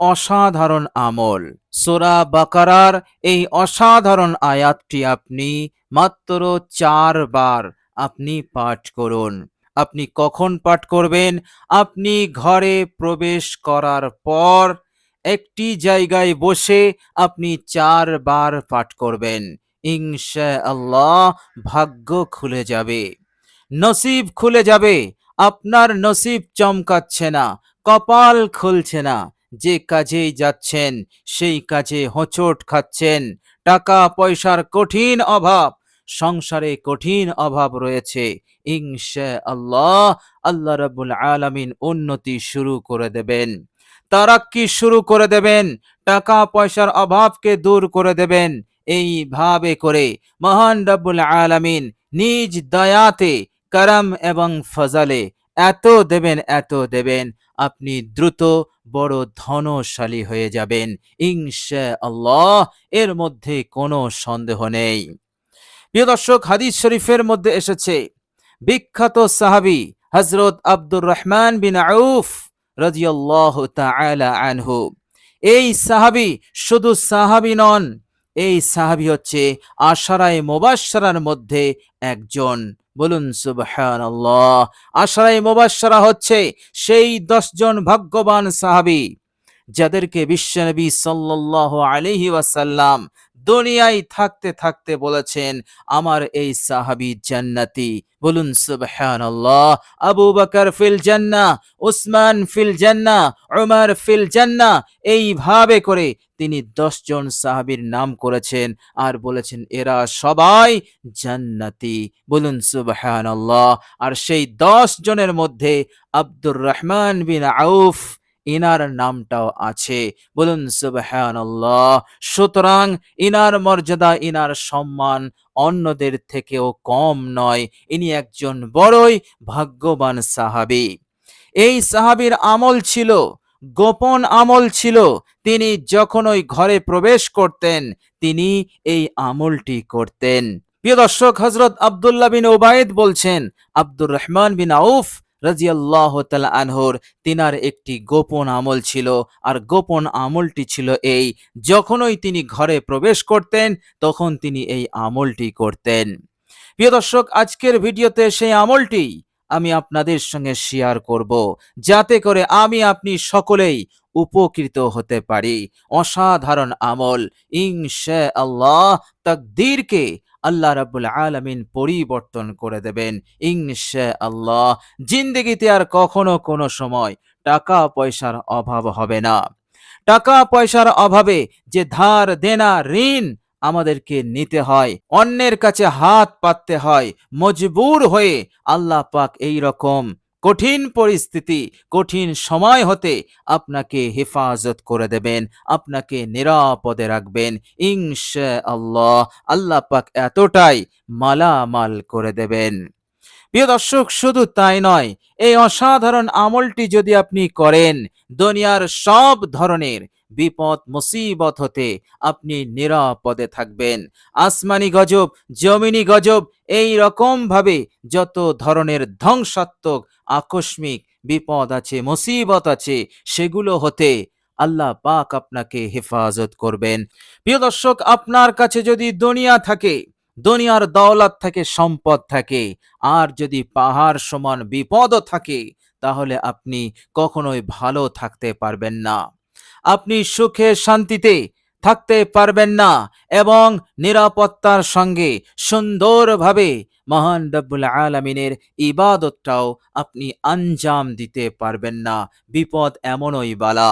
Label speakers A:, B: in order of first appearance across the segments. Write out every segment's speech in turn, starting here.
A: অসাধারণ আমল। সোরা বাকারার এই অসাধারণ আয়াতটি আপনি মাত্র চারবার আপনি পাঠ করুন। আপনি কখন পাঠ করবেন? আপনি ঘরে প্রবেশ করার পর একটি জায়গায় বসে আপনি চারবার পাঠ করবেন। ইনশা আল্লাহ ভাগ্য খুলে যাবে। নসিব খুলে যাবে। আপনার নসিব চমকাচ্ছে না, কপাল খুলছে না। যে কাজেই যাচ্ছেন, সেই কাজে হোঁচট খাচ্ছেন। টাকা পয়সার কঠিন অভাব, সংসারে কঠিন অভাব রয়েছে। ইনশা আল্লাহ আল্লাহ রাব্বুল আলামিন উন্নতি শুরু করে দেবেন। তারাক্কি শুরু করে দেবেন, টাকা পয়সার অভাবকে দূর করে দেবেন। এইভাবে করে মহান রাব্বুল আলামিন নিজ দয়াতে, করম এবং ফজালে এত দেবেন এত দেবেন। আপনি দ্রুত বড় ধনশালী হয়ে যাবেন ইনশা আল্লাহ এর মধ্যে কোনো সন্দেহ নেই। প্রিয় দর্শক, হাদিস শরীফের মধ্যে এসেছে, বিখ্যাত সাহাবি হজরত আব্দুর রহমান বিন আউফ রাদিয়াল্লাহু তাআলা আনহু। এই সাহাবি শুধু সাহাবি নন, এই সাহাবি হচ্ছে আশারায় মোবাশশারার মধ্যে একজন। বলুন সুবহান আল্লাহ আশারায় মোবাশশারা হচ্ছে সেই দশজন ভাগ্যবান সাহাবি, যাদেরকে বিশ্বনবী সাল্লাহ আলাইহি ওয়াসাল্লাম দুনিয়ায় থাকতে থাকতে বলেছেন, আমার এই সাহাবি জান্নাতি। বলুন, সুবহানাল্লাহ। আবু বকর ফিল জান্না উসমান ফিল জান্না উমর ফিল জান্না এইভাবে করে তিনি দশজন সাহাবীর নাম করেছেন আর বলেছেন, এরা সবাই জান্নাতি। বলুন, সুবহানাল্লাহ। আর সেই দশ জনের মধ্যে আব্দুর রহমান বিন আউফ ইনার নামটাও আছে। বলুন, সুবহানাল্লাহ। সুতরাং ইনার মর্যাদা, ইনার সম্মান অন্যদের থেকেও কম নয়। ইনি একজন বড়ই ভাগ্যবান সাহাবি। এই সাহাবীর আমল ছিল, গোপন আমল ছিল। তিনি যখন ওই ঘরে প্রবেশ করতেন, তিনি এই আমলটি করতেন। প্রিয় দর্শক হজরত আব্দুল্লাহ বিন ওবায়েদ বলছেন, আব্দুর রহমান বিন আউফ রাজিয়াল্লাহ তালা আনহর, তিনার একটি গোপন আমল ছিল। আর গোপন আমলটি ছিল এই, যখনই তিনি ঘরে প্রবেশ করতেন, তখন তিনি এই আমলটি করতেন। প্রিয় দর্শক, আজকের ভিডিওতে সেই আমলটি আমি আপনাদের সঙ্গে শেয়ার করব, যাতে করে আমি আপনি সকলেই উপকৃত হতে পারি। অসাধারণ আমল। ইনশা আল্লাহ তাকদীরকে আল্লাহ রাবুল আলমিন পরিবর্তন করে দেবেন। ইনশা আল্লাহ জিন্দগিতে আর কখনো কোনো সময় টাকা পয়সার অভাব হবে না। টাকা পয়সার অভাবে যে ধার দেনা ঋণ আমাদেরকে নিতে হয়, অন্যের কাছে হাত পাততে হয়, মজবুর হয়ে আল্লাহ পাক এই রকম কঠিন পরিস্থিতি, কঠিন সময় হতে আপনাকে হেফাজত করে দেবেন, আপনাকে নিরাপদে রাখবেন। ইনশা আল্লাহ আল্লাহ পাক এতটাই মালামাল করে দেবেন। প্রিয় দর্শক, শুধু তাই নয়, এই অসাধারণ আমলটি যদি আপনি করেন, দুনিয়ার সব ধরনের বিপদ, মুসিবত হতে আপনি নিরাপদে থাকবেন। আসমানি গজব, জমিনি গজব, এই রকম ভাবে যত ধরনের ধ্বংসাত্মক, আকস্মিক বিপদ আছে, মুসিবত আছে, সেগুলো হতে আল্লাহ পাক আপনাকে হেফাজত করবেন। প্রিয় দর্শক, আপনার কাছে যদি দুনিয়া থাকে, দুনিয়ার দৌলত থাকে, সম্পদ থাকে, আর যদি পাহাড় সমান বিপদও থাকে, তাহলে আপনি কখনোই ভালো থাকতে পারবেন না। আপনি সুখে শান্তিতে থাকতে পারবেন না এবং নিরাপত্তার সঙ্গে সুন্দরভাবে মহান রব্বুল আলমিনের ইবাদতটাও আপনি আঞ্জাম দিতে পারবেন না। বিপদ এমনই বালা,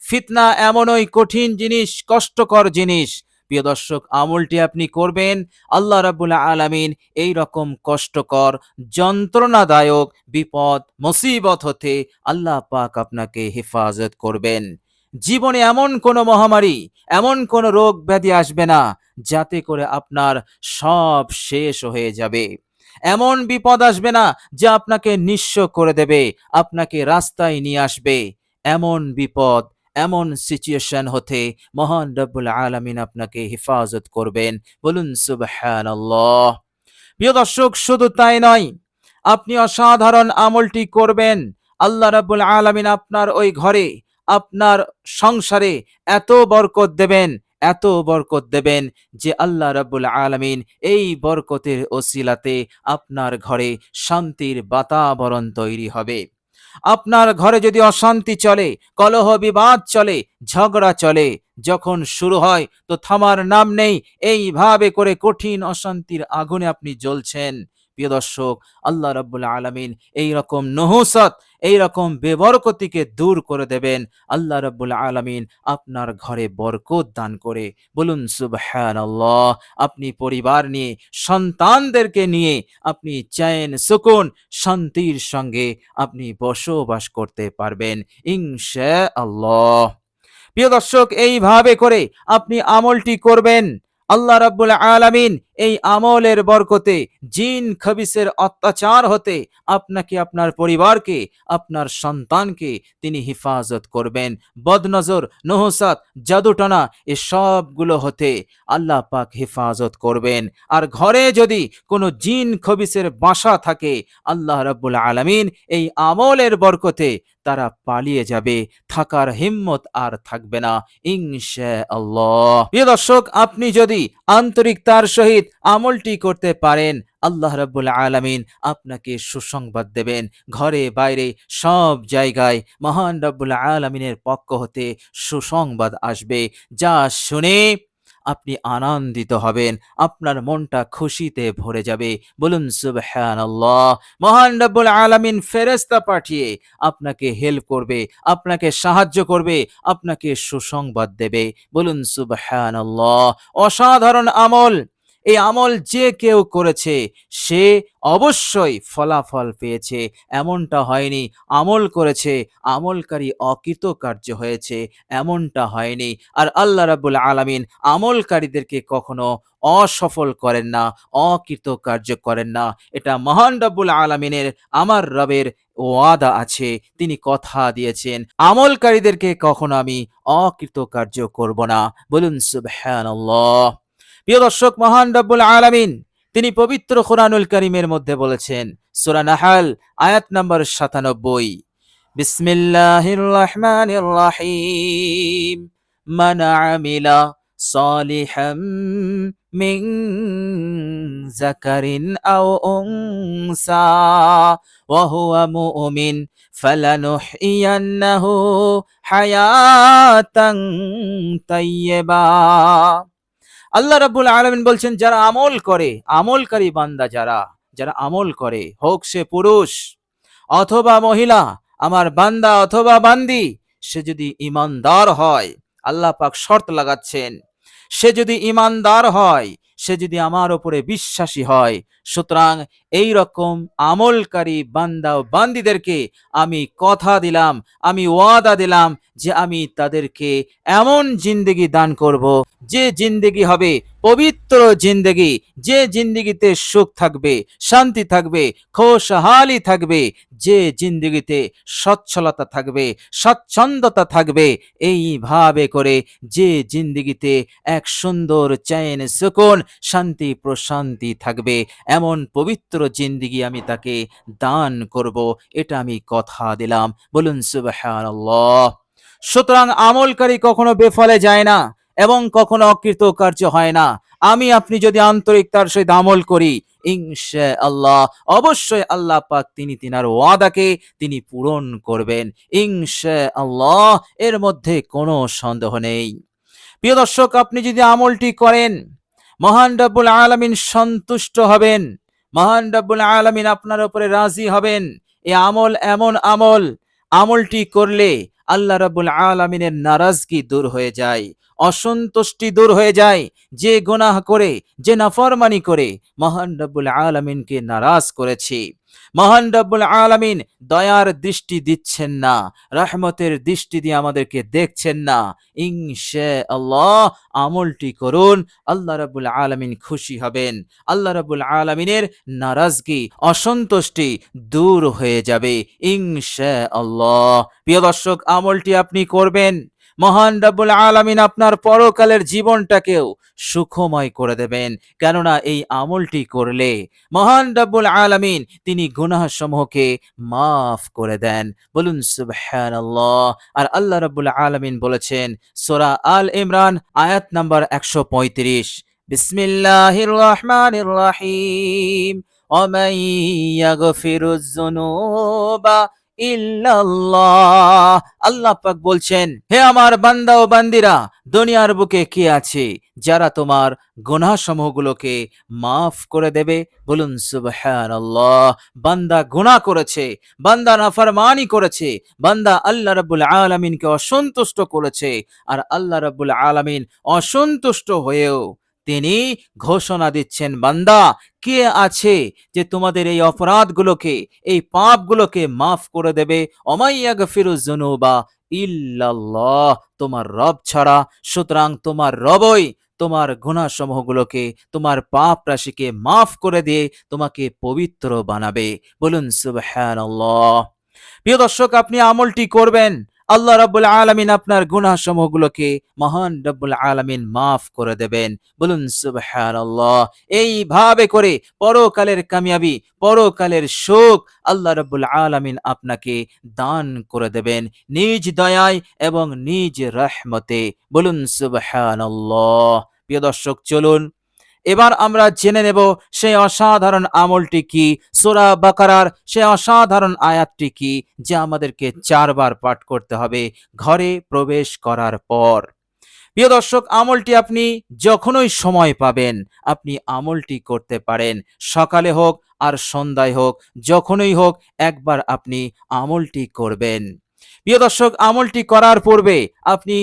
A: ফিতনা এমনই কঠিন জিনিস, কষ্টকর জিনিস। প্রিয় দর্শক, আমলটি আপনি করবেন, আল্লাহ রাবুল আলামিন এই রকম কষ্টকর, যন্ত্রণাদায়ক বিপদ, মুসিবত হতে আল্লাহ পাক আপনাকে হেফাজত করবেন। জীবনে এমন কোনো মহামারী, এমন কোনো রোগ ব্যাধি আসবে না, যাতে করে আপনার সব শেষ হয়ে যাবে। এমন বিপদ আসবে না যা আপনাকে নিঃস্ব করে দেবে, আপনাকে রাস্তায় নিয়ে আসবে। এমন বিপদ, এমন সিচুয়েশন হতে মহান রব্বুল আলামিন আপনাকে হেফাজত করবেন। বলুন, সুবহানাল্লাহ। প্রিয় দর্শক, শুধু তাই নয়, আপনি অসাধারণ আমলটি করবেন। আল্লাহ রাব্বুল আলামিন আপনার ওই ঘরে আপনার সংসারে এত বরকত দেবেন, এত বরকত দেবেন যে আল্লাহ রাব্বুল আলামিন এই বরকতের ওসিলাতে আপনার ঘরে শান্তির বাতাবরণ তৈরি হবে। আপনার ঘরে যদি অশান্তি চলে, কলহ বিবাদ চলে, ঝগড়া চলে, যখন শুরু হয়, তো থামার নাম নেই, এইভাবে করে কঠিন অশান্তির আগুনে আপনি জ্বলছেন। প্রিয় দর্শক, আল্লাহ রাব্বুল আলামিন এই রকম নহসত এই রকম বেবরকতিকে দূর করে দেবেন। আল্লাহ রাব্বুল আলামিন আপনার ঘরে বরকত দান করে। বলুন, সুবহানাল্লাহ, আপনি পরিবার নিয়ে, সন্তানদেরকে নিয়ে আপনি চ্যান, সুকুন, শান্তির সঙ্গে আপনি বসবাস করতে পারবেন। ইনশা আল্লাহ প্রিয় দর্শক, এইভাবে করে আপনি আমলটি করবেন। আল্লাহ রাব্বুল আলামিন এই আমলের বরকতে জিন খবিসের অত্যাচার হতে আপনাকে, আপনার পরিবারকে, আপনার সন্তানকে তিনি হিফাজত করবেন। বদনজর, নহসাত, জাদুটনা, এ সবগুলো হতে আল্লাহ পাক হেফাজত করবেন। আর ঘরে যদি কোনো জিন খবিসের বাসা থাকে, আল্লাহ রাব্বুল আলামিন এই আমলের বরকতে তারা পালিয়ে যাবে, থাকার হিম্মত আর থাকবে না আল্লাহ প্রিয় দর্শক, আপনি যদি আন্তরিকতার সহিত আমলটি করতে পারেন, আল্লাহ রাব্বুল আলামিন আপনাকে সুসংবাদ দেবেন। ঘরে, বাইরে, সব জায়গায় মহান রাব্বুল আলামিনের পক্ষ হতে সুসংবাদ আসবে। যা শুনে আপনি আনন্দিত হবেন, আপনার মনটা খুশিতে ভরে যাবে। বলুন, সুবহানাল্লাহ, মহান রব্বুল আলামিন ফেরেস্তা পাঠিয়ে আপনাকে হেল্প করবে, আপনাকে সাহায্য করবে, আপনাকে সুসংবাদ দেবে। বলুন, সুবহানাল্লাহ, অসাধারণ আমল। এই আমল যে কেউ করেছে, সে অবশ্যই ফলাফল পেয়েছে। এমনটা হয়নি, আমল করেছে, আমলকারী অকৃতকার্য হয়েছে। এমনটা হয়নি। আর আল্লাহ রাব্বুল আলামিন আমলকারীদেরকে কখনো অসফল করেন না, অকৃতকার্য করেন না। এটা মহান রাব্বুল আলামিনের, আমার রবের ওয়াদা আছে, তিনি কথা দিয়েছেন। আমলকারীদেরকে কখনো আমি অকৃতকার্য করব না। বলুন সুবহানাল্লাহ। প্রিয় দর্শক মহান রব্বুল আলামিন তিনি পবিত্র কোরআনুল করিমের মধ্যে বলেছেন সূরা নাহাল আয়াত নম্বর সাতানব্বই বিসমিল্লাহির রহমানির রহিম মান আমিলা সালিহাম মিন যাকারিন আও উনসা ওয়া হুয়া মুমিন فلنحيينه حياة طيبة আল্লাহ রাব্বুল আলামিন বলছেন, যারা আমল করে, আমলকারী বান্দা যারা যারা আমল করে, হোক সে পুরুষ অথবা মহিলা, আমার বান্দা অথবা বান্দি, সে যদি ইমানদার হয়, আল্লাহ পাক শর্ত লাগাচ্ছেন, সে যদি ইমানদার হয়, সে যদি আমার ওপরে বিশ্বাসী হয়, সুতরাং এই রকম আমলকারী বান্দা বান্দিদেরকে আমি কথা দিলাম, আমি ওয়াদা দিলাম যে আমি তাদেরকে এমন জিন্দেগি দান করব, যে জিন্দেগি হবে পবিত্র জিন্দেগি, যে জিন্দেগিতে সুখ থাকবে, শান্তি থাকবে, খোশহালি থাকবে, যে জিন্দেগিতে সচ্ছলতা থাকবে, স্বচ্ছন্দতা থাকবে, এইভাবে করে যে জিন্দেগিতে এক সুন্দর চैन সুকুন শান্তি প্রশান্তি থাকবে, এমন পবিত্র জিন্দেগি আমি তাকে দান করব, এটা আমি কথা দিলাম। বলুন সুবহানাল্লাহ। সুতরাং আমলকারী কখনো বেফলে যায় না এবং কখনো অকৃতকার্য হয় না। আমি, আপনি যদি আন্তরিকতার সহিত আমল করি ইনশা আল্লাহ অবশ্যই আল্লাহ পাক তিনি তিনার ওয়াদাকে তিনি পূরণ করবেন। ইনশা আল্লাহ এর মধ্যে কোনো সন্দেহ নেই। প্রিয় দর্শক, আপনি যদি আমলটি করেন, মহান রব্বুল আলামিন সন্তুষ্ট হবেন, মহান রব্বুল আলামিন আপনার উপরে রাজি হবেন। এই আমল এমন আমল, আমলটি করলে আল্লাহ রাবুল আলমিনের নারাজগি দূর হয়ে যায়, অসন্তুষ্টি দূর হয়ে যায়, যে গুনাহ করে, যে নাফরমানি করে, মহান রব্বুল আলমিনকে নারাজ করেছি। মহান রব্বুল আলামিন দয়ার দৃষ্টি দিচ্ছেন না, রহমতের দৃষ্টি দিয়ে আমাদেরকে দেখছেন না। ইনশা আল্লাহ আমলটি করুন, আল্লাহ রাব্বুল আলামিন খুশি হবেন। আল্লাহ রাব্বুল আলামিনের নারাজগি, অসন্তুষ্টি দূর হয়ে যাবে। ইনশা আল্লাহ প্রিয় দর্শক, আমলটি আপনি করবেন। মহান রাব্বুল আলামিন আপনার পরকালের জীবনটাকেও সুখময় করে দেবেন কেননা এই আমলটি করলে মহান রাব্বুল আলামিন তিনি গুনাহ সমূহকে মাফ করে দেন বলুন সুবহানাল্লাহ আর আল্লাহ রাব্বুল আলামিন বলেছেন সূরা আল ইমরান আয়াত নাম্বার 135 বিসমিল্লাহির রহমানির রহিম ومن يغفر الذنوب আল্লাহ পাক বলছেন, হে আমার বান্দা ও বান্দিরা, দুনিয়ার বুকে কে আছে যারা তোমার গুনাহ সমূহগুলোকে মাফ করে দেবে? বলুন, সুবহানাল্লাহ। বান্দা গুনাহ করেছে, বান্দা নাফরমানি করেছে, বান্দা আল্লাহ রাব্বুল আলামিনকে অসন্তুষ্ট করেছে, আর আল্লাহ রাব্বুল আলামিন অসন্তুষ্ট হয়েও তিনি ঘোষণা দিচ্ছেন, বান্দা, কে আছে যে তোমাদের এই অপরাধগুলোকে, এই পাপগুলোকে মাফ করে দেবে? অমাইয়া গফিরুজ জুনুবা ইল্লাল্লাহ, তোমার রব ছাড়া। সুতরাং তোমার রবই তোমার গুণাসমূহগুলোকে তোমার পাপ রাশিকে মাফ করে দিয়ে তোমাকে পবিত্র বানাবে। বলুন, সুবহানাল্লাহ। প্রিয় দর্শক, আপনি আমলটি করবেন। আল্লাহ রাব্বুল আলামিন আপনার গুনাহসমূহগুলোকে মহান রাব্বুল আলামিন মাফ করে দেবেন। বলুন, সুবহানাল্লাহ। এইভাবে করে পরকালের কামিয়াবি, পরকালের সুখ আল্লাহ রাব্বুল আলামিন আপনাকে দান করে দেবেন নিজ দয়ায় এবং নিজ রহমতে। বলুন, সুবহানাল্লাহ। প্রিয় দর্শক, চলুন এবার আমরা জেনে নেব সেই অসাধারণ আমলটি কি, সোরা বাকারার সেই অসাধারণ আয়াতটি কি, যা আমাদেরকে চারবার পাঠ করতে হবে ঘরে প্রবেশ করার পর। প্রিয় দর্শক, আমলটি আপনি যখনই সময় পাবেন, আপনি আমলটি করতে পারেন। সকালে হোক আর সন্ধ্যায় হোক, যখনই হোক একবার আপনি আমলটি করবেন। প্রিয় দর্শক, আমলটি করার পূর্বে আপনি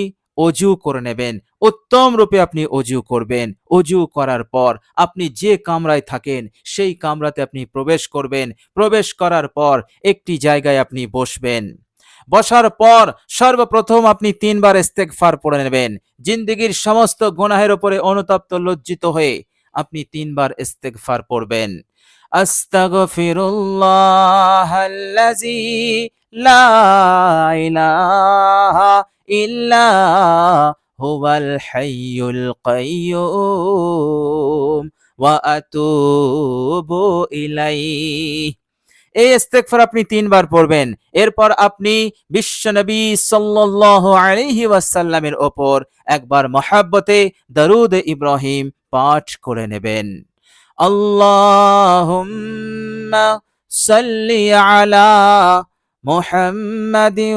A: অজু করে নেবেন। উত্তম রূপে আপনি অজু করবেন। অজু করার পর আপনি যে কামরায় থাকেন, সেই কামরাতে আপনি প্রবেশ করবেন। প্রবেশ করার পর একটি জায়গায় আপনি বসবেন। বসার পর সর্বপ্রথম আপনি তিনবার ইস্তেগফার পড়ে নেবেন। জিন্দিগির সমস্ত গুনাহের উপরে অনুতপ্ত, লজ্জিত হয়ে আপনি তিনবার ইস্তেগফার পড়বেন। আস্তাগফিরুল্লাহ লা ইলাহা হুয়াল হাইয়ুল কাইয়্যুম ওয়া আতুবু এই ইস্তেগফার আপনি তিনবার পড়বেন। এরপর আপনি বিশ্বনবী সাল্লাল্লাহু আলাইহি ওয়াসাল্লামের ওপর একবার মহাব্বতে দরুদ ইব্রাহিম পাঠ করে নেবেন। আল্লাহ সাল্লি আলা মুহাম্মাদিন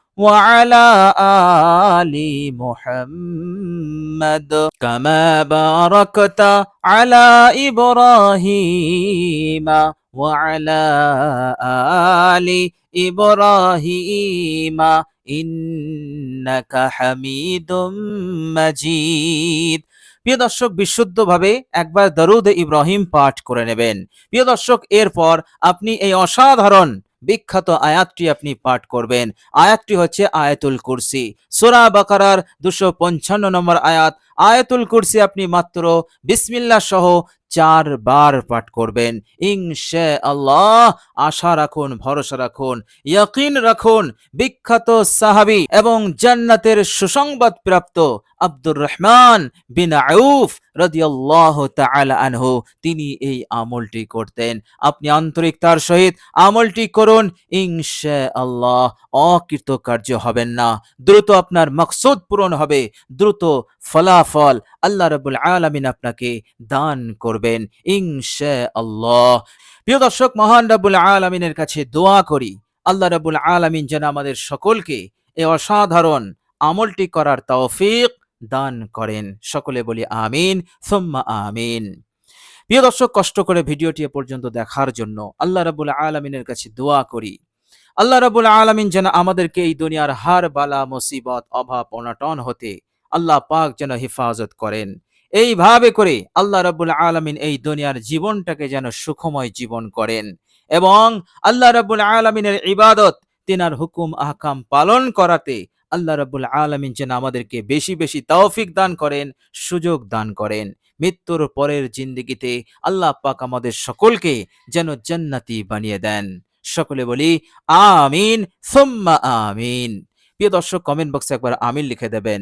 A: وعلى آل محمد كما باركت على إبراهيم وعلى آل إبراهيم إنك حميد مجيد প্রিয় দর্শক বিশুদ্ধভাবে একবার দরুদ ইব্রাহিম পাঠ করে নেবেন প্রিয় দর্শক এরপর আপনি এই অসাধারণ বিখ্যাত আয়াতটি আপনি পাঠ করবেন। আয়াতটি হচ্ছে আয়াতুল কুরসি। সোরা বাকারার দুশো পঞ্চান্ন নম্বর আয়াত। আয়াতুল কুরসি আপনি মাত্র বিসমিল্লাহ সহ চারবার পাঠ করবেন। ইনশা আল্লাহ আশা রাখুন, ভরসা রাখুন, ইয়াকিন রাখুন, বিখ্যাত সাহাবি এবং জান্নাতের সুসংবাদ প্রাপ্ত আব্দুর রহমান বিন আউফ রাদিয়াল্লাহু তাআলা আনহু, তিনি এই আমলটি করতেন। আপনি আন্তরিকতার সহিত আমলটি করুন ইনশা আল্লাহ অকৃতকার্য হবেন না। দ্রুত আপনার মকসুদ পূরণ হবে, দ্রুত ফলাফল আল্লাহ রাব্বুল আলামিন আপনাকে দান করবেন ইনশা আল্লাহ প্রিয় দর্শক, মহান রাব্বুল আলামিনের কাছে দোয়া করি, আল্লাহ রাব্বুল আলামিন যেন আমাদের সকলকে এ অসাধারণ আমলটি করার তৌফিক দান করেন। সকলে বলি আমিন, সুম্মা আমিন। প্রিয় দর্শক, কষ্ট করে ভিডিওটি এ পর্যন্ত দেখার জন্য আল্লাহ রাব্বুল আলামিনের কাছে দোয়া করি, আল্লাহ রাবুল আলমিন যেন আমাদেরকে এই দুনিয়ার হার বালা, মুসিবত, অভাব, অনটন হতে আল্লাহ পাক যেন হেফাজত করেন। এইভাবে করে আল্লাহ রাবুল আলমিন এই দুনিয়ার জীবনটাকে যেন সুখময় জীবন করেন এবং আল্লাহ রাবুল আলমিনের ইবাদত, তিনার হুকুম, আহকাম পালন করাতে আল্লাহ রাবুল আলমিন যেন আমাদেরকে বেশি বেশি তৌফিক দান করেন, সুযোগ দান করেন। মৃত্যুর পরের জিন্দিগিতে আল্লাহ পাক আমাদের সকলকে যেন জান্নাতি বানিয়ে দেন। সকলে বলি, আমিন, সুম্মা আমিন। প্রিয় দর্শক কমেন্ট বক্সে একবার আমিন লিখে দেবেন।